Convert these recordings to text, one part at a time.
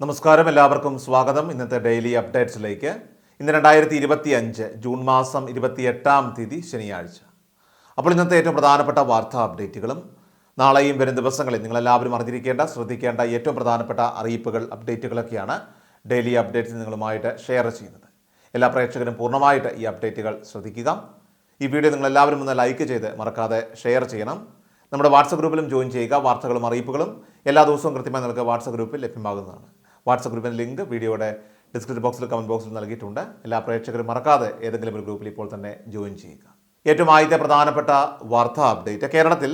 നമസ്കാരം എല്ലാവർക്കും സ്വാഗതം. ഇന്നത്തെ ഡെയിലി അപ്ഡേറ്റ്സിലേക്ക്. ഇന്ന് രണ്ടായിരത്തി ഇരുപത്തി അഞ്ച് ജൂൺ മാസം ഇരുപത്തി എട്ടാം തീയതി ശനിയാഴ്ച. അപ്പോൾ ഇന്നത്തെ ഏറ്റവും പ്രധാനപ്പെട്ട വാർത്താ അപ്ഡേറ്റുകളും നാളെയും വരും ദിവസങ്ങളിൽ നിങ്ങളെല്ലാവരും അറിഞ്ഞിരിക്കേണ്ട ശ്രദ്ധിക്കേണ്ട ഏറ്റവും പ്രധാനപ്പെട്ട അറിയിപ്പുകൾ അപ്ഡേറ്റുകളൊക്കെയാണ് ഡെയിലി അപ്ഡേറ്റ്സ് നിങ്ങളുമായിട്ട് ഷെയർ ചെയ്യുന്നത്. എല്ലാ പ്രേക്ഷകരും പൂർണമായിട്ട് ഈ അപ്ഡേറ്റുകൾ ശ്രദ്ധിക്കുക. ഈ വീഡിയോ നിങ്ങളെല്ലാവരും ഒന്ന് ലൈക്ക് ചെയ്ത് മറക്കാതെ ഷെയർ ചെയ്യണം. നമ്മുടെ വാട്സപ്പ് ഗ്രൂപ്പിലും ജോയിൻ ചെയ്യുക. വാർത്തകളും അറിയിപ്പുകളും എല്ലാ ദിവസവും കൃത്യമായി നിങ്ങൾക്ക് വാട്സപ്പ് ഗ്രൂപ്പിൽ ലഭ്യമാകുന്നതാണ്. വാട്സപ്പ് ഗ്രൂപ്പിന്റെ ലിങ്ക് വീഡിയോയുടെ ഡിസ്ക്രിപ്ഷൻ ബോക്സിൽ കമന്റ് ബോക്സിൽ നൽകിയിട്ടുണ്ട്. എല്ലാ പ്രേക്ഷകരും മറക്കാതെ ഏതെങ്കിലും ഒരു ഗ്രൂപ്പിൽ ഇപ്പോൾ തന്നെ ജോയിൻ ചെയ്യുക. ഏറ്റവും ആദ്യത്തെ പ്രധാനപ്പെട്ട വാർത്താ അപ്ഡേറ്റ്. കേരളത്തിൽ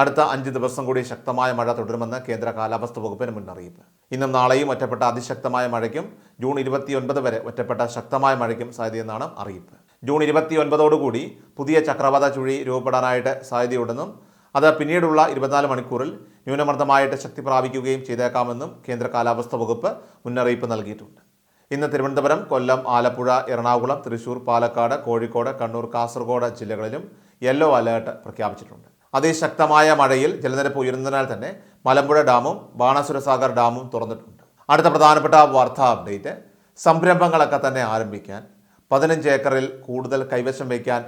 അടുത്ത അഞ്ച് ദിവസം കൂടി ശക്തമായ മഴ തുടരുമെന്ന് കേന്ദ്ര കാലാവസ്ഥ വകുപ്പിന് മുന്നറിയിപ്പ്. ഇന്നും നാളെയും ഒറ്റപ്പെട്ട അതിശക്തമായ മഴയ്ക്കും ജൂൺ ഇരുപത്തിയൊൻപത് വരെ ഒറ്റപ്പെട്ട ശക്തമായ മഴയ്ക്കും സാധ്യതയെന്നാണ് അറിയിപ്പ്. ജൂൺ ഇരുപത്തിയൊൻപതോടുകൂടി പുതിയ ചക്രവാത ചുഴി രൂപപ്പെടാനായിട്ട് സാധ്യതയുണ്ടെന്നും അത് പിന്നീടുള്ള ഇരുപത്തിനാല് മണിക്കൂറിൽ ന്യൂനമർദ്ദമായിട്ട് ശക്തി പ്രാപിക്കുകയും ചെയ്തേക്കാമെന്നും കേന്ദ്ര കാലാവസ്ഥ വകുപ്പ് മുന്നറിയിപ്പ് നൽകിയിട്ടുണ്ട്. ഇന്ന് തിരുവനന്തപുരം കൊല്ലം ആലപ്പുഴ എറണാകുളം തൃശൂർ പാലക്കാട് കോഴിക്കോട് കണ്ണൂർ കാസർഗോഡ് ജില്ലകളിലും യെല്ലോ അലേർട്ട് പ്രഖ്യാപിച്ചിട്ടുണ്ട്. അതിശക്തമായ മഴയിൽ ജലനിരപ്പ് ഉയരുന്നതിനാൽ തന്നെ മലമ്പുഴ ഡാമും ബാണാസുരസാഗർ ഡാമും തുറന്നിട്ടുണ്ട്. അടുത്ത പ്രധാനപ്പെട്ട വാർത്താ അപ്ഡേറ്റ് സംരംഭങ്ങളൊക്കെ തന്നെ ആരംഭിക്കാൻ പതിനഞ്ച് ഏക്കറിൽ കൂടുതൽ കൈവശം വയ്ക്കാൻ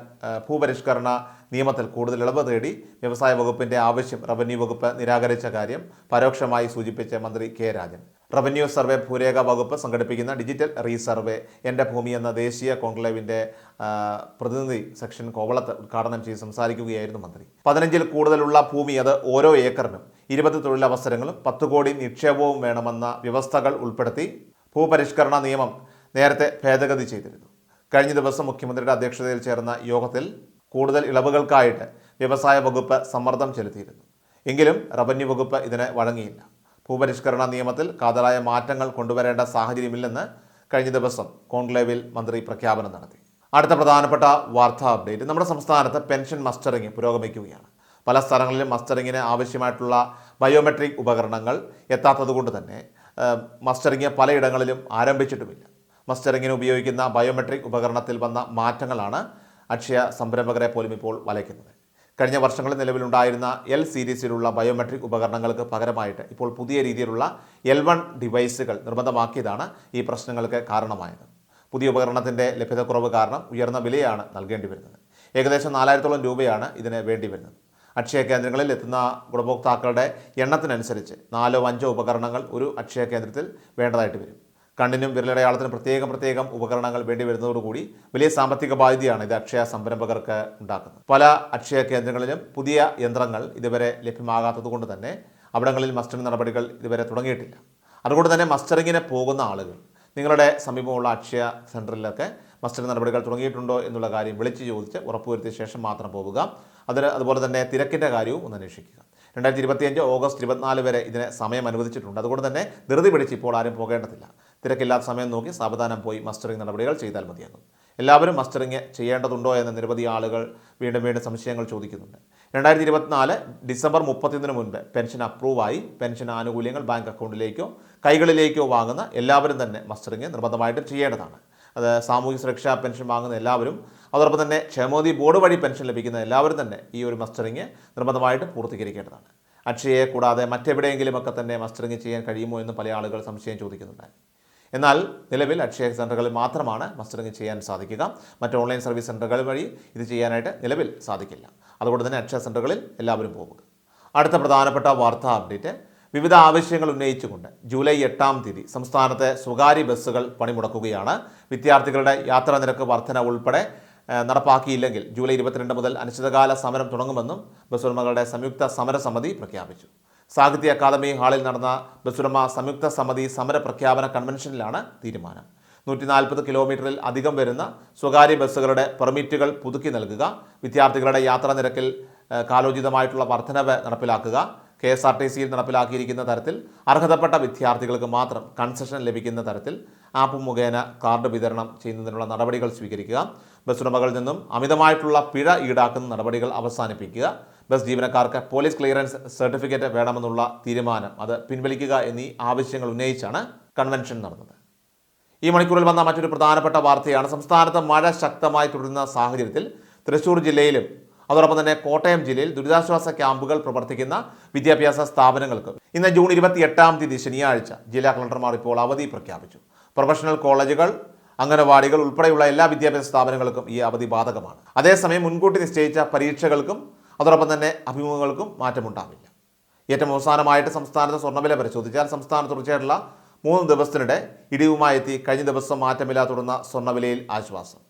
ഭൂപരിഷ്കരണ നിയമത്തിൽ കൂടുതൽ ഇളവ് തേടി വ്യവസായ വകുപ്പിന്റെ ആവശ്യം റവന്യൂ വകുപ്പ് നിരാകരിച്ച കാര്യം പരോക്ഷമായി സൂചിപ്പിച്ച മന്ത്രി കെ രാജൻ. റവന്യൂ സർവേ ഭൂരേഖ വകുപ്പ് സംഘടിപ്പിക്കുന്ന ഡിജിറ്റൽ റീസർവേ എന്റെ ഭൂമി എന്ന ദേശീയ കോൺക്ലേവിന്റെ പ്രതിനിധി സെക്ഷൻ കോവളത്ത് ഉദ്ഘാടനം ചെയ്ത് സംസാരിക്കുകയായിരുന്നു മന്ത്രി. പതിനഞ്ചിൽ കൂടുതലുള്ള ഭൂമി അത് ഓരോ ഏക്കറിനും ഇരുപത് തൊഴിലവസരങ്ങളും പത്ത് കോടി നിക്ഷേപവും വേണമെന്ന വ്യവസ്ഥകൾ ഉൾപ്പെടുത്തി ഭൂപരിഷ്കരണ നിയമം നേരത്തെ ഭേദഗതി ചെയ്തിരുന്നു. കഴിഞ്ഞ ദിവസം മുഖ്യമന്ത്രിയുടെ അധ്യക്ഷതയിൽ ചേർന്ന യോഗത്തിൽ കൂടുതൽ ഇളവുകൾക്കായിട്ട് വ്യവസായ വകുപ്പ് സമ്മർദ്ദം ചെലുത്തിയിരുന്നു. എങ്കിലും റവന്യൂ വകുപ്പ് ഇതിന് വഴങ്ങിയില്ല. ഭൂപരിഷ്കരണ നിയമത്തിൽ കാതലായ മാറ്റങ്ങൾ കൊണ്ടുവരേണ്ട സാഹചര്യമില്ലെന്ന് കഴിഞ്ഞ ദിവസം കോൺക്ലേവിൽ മന്ത്രി പ്രഖ്യാപനം നടത്തി. അടുത്ത പ്രധാനപ്പെട്ട വാർത്താ അപ്ഡേറ്റ്. നമ്മുടെ സംസ്ഥാനത്ത് പെൻഷൻ മസ്റ്ററിംഗ് പുരോഗമിക്കുകയാണ്. പല സ്ഥലങ്ങളിലും മസ്റ്ററിങ്ങിന് ആവശ്യമായിട്ടുള്ള ബയോമെട്രിക് ഉപകരണങ്ങൾ എത്താത്തതുകൊണ്ട് തന്നെ മസ്റ്ററിങ് പലയിടങ്ങളിലും ആരംഭിച്ചിട്ടുമില്ല. മസ്റ്ററിങ്ങിന് ഉപയോഗിക്കുന്ന ബയോമെട്രിക് ഉപകരണത്തിൽ വന്ന മാറ്റങ്ങളാണ് അക്ഷയ സംരംഭകരെ പോലും ഇപ്പോൾ വലയ്ക്കുന്നത്. കഴിഞ്ഞ വർഷങ്ങളിൽ നിലവിലുണ്ടായിരുന്ന എൽ സീരീസിലുള്ള ബയോമെട്രിക് ഉപകരണങ്ങൾക്ക് പകരമായിട്ട് ഇപ്പോൾ പുതിയ രീതിയിലുള്ള എൽ വൺ ഡിവൈസുകൾ നിർബന്ധമാക്കിയതാണ് ഈ പ്രശ്നങ്ങൾക്ക് കാരണമായത്. പുതിയ ഉപകരണത്തിന്റെ ലഭ്യതക്കുറവ് കാരണം ഉയർന്ന വിലയാണ് നൽകേണ്ടി വരുന്നത്. ഏകദേശം നാലായിരത്തോളം രൂപയാണ് ഇതിന് വേണ്ടി വരുന്നത്. അക്ഷയ കേന്ദ്രങ്ങളിൽ എത്തുന്ന ഗുണഭോക്താക്കളുടെ എണ്ണത്തിനനുസരിച്ച് നാലോ അഞ്ചോ ഉപകരണങ്ങൾ ഒരു അക്ഷയ കേന്ദ്രത്തിൽ വേണ്ടതായിട്ട് വരും. കണ്ണിനും വിരലടയാളത്തിനും പ്രത്യേകം പ്രത്യേകം ഉപകരണങ്ങൾ വേണ്ടി വരുന്നതോടുകൂടി വലിയ സാമ്പത്തിക ബാധ്യതയാണ് ഇത് അക്ഷയ സംരംഭകർക്ക് ഉണ്ടാക്കുന്നത്. പല അക്ഷയ കേന്ദ്രങ്ങളിലും പുതിയ യന്ത്രങ്ങൾ ഇതുവരെ ലഭ്യമാകാത്തത് കൊണ്ട് തന്നെ അവിടങ്ങളിൽ മസ്റ്ററിംഗ് നടപടികൾ ഇതുവരെ തുടങ്ങിയിട്ടില്ല. അതുകൊണ്ട് തന്നെ മസ്റ്ററിങ്ങിന് പോകുന്ന ആളുകൾ നിങ്ങളുടെ സമീപമുള്ള അക്ഷയ സെന്ററിലൊക്കെ മസ്റ്ററിംഗ് നടപടികൾ തുടങ്ങിയിട്ടുണ്ടോ എന്നുള്ള കാര്യം വിളിച്ച് ചോദിച്ച് ഉറപ്പുവരുത്തിയ ശേഷം മാത്രം പോവുക. അതിന് അതുപോലെ തന്നെ തിരക്കിന്റെ കാര്യവും ഒന്ന് അന്വേഷിക്കുക. രണ്ടായിരത്തി ഇരുപത്തിയഞ്ച് ഓഗസ്റ്റ് ഇരുപത്തിനാല് വരെ ഇതിന് സമയം അനുവദിച്ചിട്ടുണ്ട്. അതുകൊണ്ട് തന്നെ ധൃതി പിടിച്ച് ഇപ്പോൾ ആരും പോകേണ്ടതില്ല. തിരക്കില്ലാത്ത സമയം നോക്കി സാവധാനം പോയി മസ്റ്ററിംഗ് നടപടികൾ ചെയ്താൽ മതിയാകും. എല്ലാവരും മസ്റ്ററിംഗ് ചെയ്യേണ്ടതുണ്ടോ എന്ന് നിരവധി ആളുകൾ വീണ്ടും വീണ്ടും സംശയങ്ങൾ ചോദിക്കുന്നുണ്ട്. രണ്ടായിരത്തി ഇരുപത്തിനാല് ഡിസംബർ മുപ്പത്തിയൊന്നിന് മുൻപ് പെൻഷൻ അപ്രൂവായി പെൻഷൻ ആനുകൂല്യങ്ങൾ ബാങ്ക് അക്കൗണ്ടിലേക്കോ കൈകളിലേക്കോ വാങ്ങുന്ന എല്ലാവരും തന്നെ മസ്റ്ററിംഗ് നിർബന്ധമായിട്ടും ചെയ്യേണ്ടതാണ്. അത് സാമൂഹ്യ സുരക്ഷാ പെൻഷൻ വാങ്ങുന്ന എല്ലാവരും അതോടൊപ്പം തന്നെ ക്ഷേമോദി ബോർഡ് വഴി പെൻഷൻ ലഭിക്കുന്ന എല്ലാവരും തന്നെ ഈ ഒരു മസ്റ്ററിംഗ് നിർബന്ധമായിട്ട് പൂർത്തീകരിക്കേണ്ടതാണ്. അക്ഷയെ കൂടാതെ മറ്റെവിടെയെങ്കിലുമൊക്കെ തന്നെ മസ്റ്ററിംഗ് ചെയ്യാൻ കഴിയുമോ എന്ന് പല ആളുകൾ സംശയം ചോദിക്കുന്നുണ്ട്. എന്നാൽ നിലവിൽ അക്ഷയ സെന്ററുകളിൽ മാത്രമാണ് മസ്റ്ററിംഗ് ചെയ്യാൻ സാധിക്കുക. മറ്റ് ഓൺലൈൻ സർവീസ് സെന്ററുകൾ വഴി ഇത് ചെയ്യാനായിട്ട് നിലവിൽ സാധിക്കില്ല. അതുകൊണ്ട് തന്നെ അക്ഷയ സെന്ററുകളിൽ എല്ലാവരും പോവുക അടുത്ത പ്രധാനപ്പെട്ട വാർത്താ അപ്ഡേറ്റ്. വിവിധ ആവശ്യങ്ങൾ ഉന്നയിച്ചുകൊണ്ട് ജൂലൈ എട്ടാം തീയതി സംസ്ഥാനത്തെ സ്വകാര്യ ബസ്സുകൾ പണിമുടക്കുകയാണ്. വിദ്യാർത്ഥികളുടെ യാത്രാ നിരക്ക് വർധന ഉൾപ്പെടെ നടപ്പാക്കിയില്ലെങ്കിൽ ജൂലൈ ഇരുപത്തിരണ്ട് മുതൽ അനിശ്ചിതകാല സമരം തുടങ്ങുമെന്നും ബസ് ഉടമകളുടെ സംയുക്ത സമരസമിതി പ്രഖ്യാപിച്ചു. സാഹിത്യ അക്കാദമി ഹാളിൽ നടന്ന ബസുടമ സംയുക്ത സമിതി സമര പ്രഖ്യാപന കൺവെൻഷനിലാണ് തീരുമാനം. നൂറ്റി നാൽപ്പത് കിലോമീറ്ററിൽ അധികം വരുന്ന സ്വകാര്യ ബസ്സുകളുടെ പെർമിറ്റുകൾ പുതുക്കി നൽകുക വിദ്യാർത്ഥികളുടെ യാത്രാ നിരക്കിൽ കാലോചിതമായിട്ടുള്ള വർധനവ് നടപ്പിലാക്കുക കെ എസ് ആർ ടി സിയിൽ നടപ്പിലാക്കിയിരിക്കുന്ന തരത്തിൽ അർഹതപ്പെട്ട വിദ്യാർത്ഥികൾക്ക് മാത്രം കൺസെഷൻ ലഭിക്കുന്ന തരത്തിൽ ആപ്പ് മുഖേന കാർഡ് വിതരണം ചെയ്യുന്നതിനുള്ള നടപടികൾ സ്വീകരിക്കുക ബസ് ഉടമകളിൽ നിന്നും അമിതമായിട്ടുള്ള പിഴ ഈടാക്കുന്ന നടപടികൾ അവസാനിപ്പിക്കുക ബസ് ജീവനക്കാർക്ക് പോലീസ് ക്ലിയറൻസ് സർട്ടിഫിക്കറ്റ് വേണമെന്നുള്ള തീരുമാനം അത് പിൻവലിക്കുക എന്നീ ആവശ്യങ്ങൾ ഉന്നയിച്ചാണ് കൺവെൻഷൻ നടന്നത്. ഈ മണിക്കൂറിൽ വന്ന മറ്റൊരു പ്രധാനപ്പെട്ട വാർത്തയാണ് സംസ്ഥാനത്ത് മഴ ശക്തമായി തുടരുന്ന സാഹചര്യത്തിൽ തൃശൂർ ജില്ലയിലും അതോടൊപ്പം തന്നെ കോട്ടയം ജില്ലയിൽ ദുരിതാശ്വാസ ക്യാമ്പുകൾ പ്രവർത്തിക്കുന്ന വിദ്യാഭ്യാസ സ്ഥാപനങ്ങൾക്ക് ഇന്ന് ജൂൺ ഇരുപത്തി എട്ടാം തീയതി ശനിയാഴ്ച ജില്ലാ കളക്ടർമാർ ഇപ്പോൾ അവധി പ്രഖ്യാപിച്ചു. പ്രൊഫഷണൽ കോളേജുകൾ അംഗനവാടികൾ ഉൾപ്പെടെയുള്ള എല്ലാ വിദ്യാഭ്യാസ സ്ഥാപനങ്ങൾക്കും ഈ അവധി ബാധകമാണ്. അതേസമയം മുൻകൂട്ടി നിശ്ചയിച്ച പരീക്ഷകൾക്കും അതോടൊപ്പം തന്നെ അഭിമുഖങ്ങൾക്കും മാറ്റമുണ്ടാവില്ല. ഏറ്റവും അവസാനമായിട്ട് സംസ്ഥാനത്ത് സ്വർണവില പരിശോധിച്ചാൽ സംസ്ഥാനത്ത് തുടർച്ചയായിട്ടുള്ള മൂന്ന് ദിവസത്തിനിടെ ഇടിവുമായി എത്തി കഴിഞ്ഞ ദിവസം മാറ്റമില്ല തുടർന്ന സ്വർണവിലയിൽ ആശ്വാസം.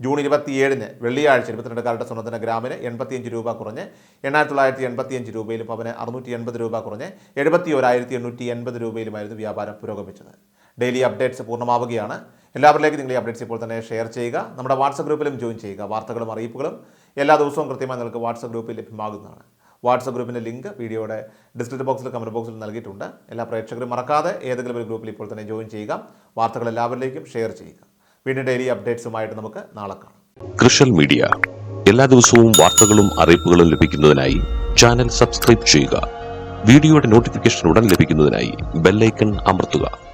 ജൂൺ ഇരുപത്തിയേഴിന് വെള്ളിയാഴ്ച ഇരുപത്തിരണ്ട് കാലത്തെ സ്വർണത്തിന് ഗ്രാമിന് എൺപത്തിയഞ്ച് രൂപ കുറഞ്ഞ് എണ്ണായിരത്തി തൊള്ളായിരത്തി എൺപത്തിയഞ്ച് രൂപയിലും പവന് അറുന്നൂറ്റി എൺപത് രൂപ കുറഞ്ഞ് എഴുപത്തി ഒരായിരത്തി എണ്ണൂറ്റി എൺപത് രൂപയിലുമായിരുന്നു വ്യാപാരം പുരോഗമിച്ചത്. ഡെയിലി അപ്ഡേറ്റ്സ് പൂർണമാവുകയാണ്. എല്ലാവരിലേക്കും നിങ്ങൾ ഈ അപ്ഡേറ്റ്സ് ഇപ്പോൾ തന്നെ ഷെയർ ചെയ്യുക. നമ്മുടെ വാട്സപ്പ് ഗ്രൂപ്പിലും ജോയിൻ ചെയ്യുക. വാർത്തകളും അറിയിപ്പുകളും എല്ലാ ദിവസവും കൃത്യമായി നിങ്ങൾക്ക് വാട്സപ്പ് ഗ്രൂപ്പിൽ ലഭ്യമാകുന്നതാണ്. വാട്സപ്പ് ഗ്രൂപ്പിന്റെ ലിങ്ക് വീഡിയോയുടെ ഡിസ്ക്രിപ്ഷൻ ബോക്സിൽ കമന്റ് ബോക്സിൽ നൽകിയിട്ടുണ്ട്. എല്ലാ പ്രേക്ഷകരും മറക്കാതെ ഏതെങ്കിലും ഒരു ഗ്രൂപ്പിൽ ഇപ്പോൾ തന്നെ ജോയിൻ ചെയ്യുക. വാർത്തകൾ എല്ലാവരിലേക്കും ഷെയർ ചെയ്യുക. വീണ്ടും ഡെയിലി അപ്ഡേറ്റ്സുമായിട്ട് നമുക്ക് നാളെ കാണാം. മീഡിയ. എല്ലാ ദിവസവും വാർത്തകളും അറിയിപ്പുകളും ലഭിക്കുന്നതിനായി ചാനൽ സബ്സ്ക്രൈബ് ചെയ്യുക. വീഡിയോയുടെ നോട്ടിഫിക്കേഷൻ ഉടൻ ലഭിക്കുന്നതിനായി ബെല്ലൈക്കൺ അമർത്തുക.